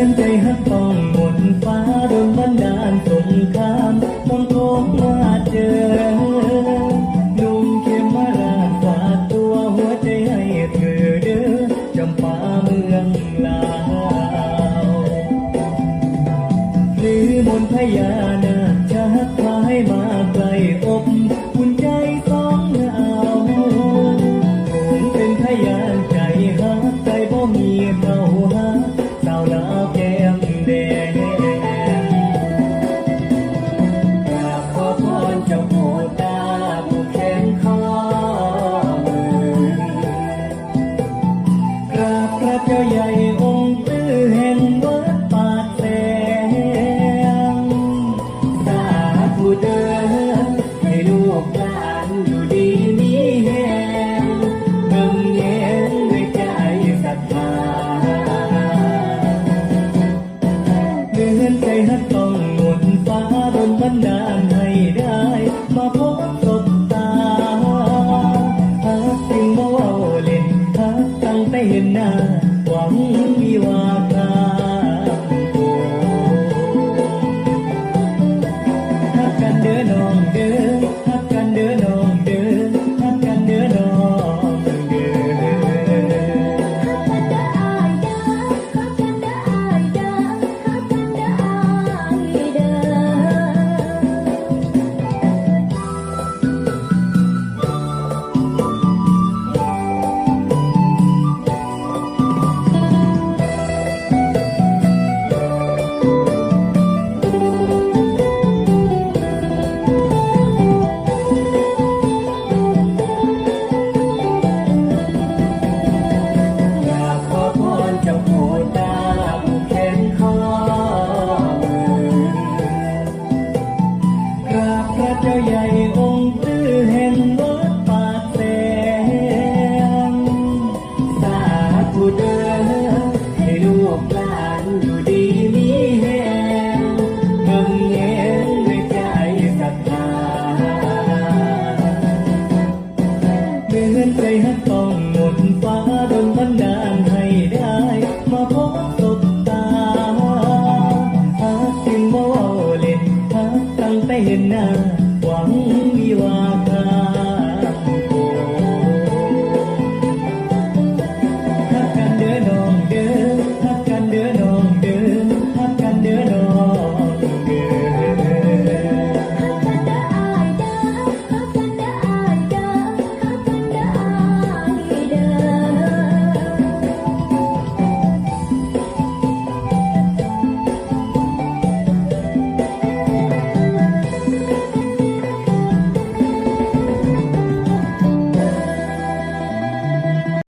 อนใจหักต้องหมดฟ้าโดนบันดาลสงครามมองโลกมาเจอหนุ่มเขมราชฝากตัวหัวใจให้เธอเด้อจำปาเมืองลาวหรือมนพยานา cho dày ôm என்ன